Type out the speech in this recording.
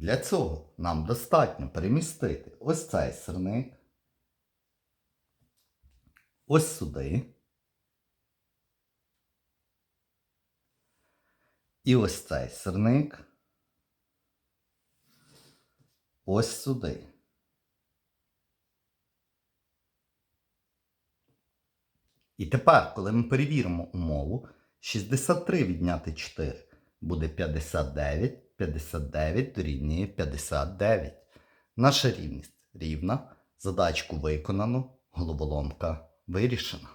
Для цього нам достатньо перемістити ось цей сирник, ось сюди. І ось цей сирник. Ось сюди. І тепер, коли ми перевіримо умову, 63 відняти 4 буде 59, 59 дорівнює 59. Наша рівність рівна. Задачку виконано, головоломка вирішена.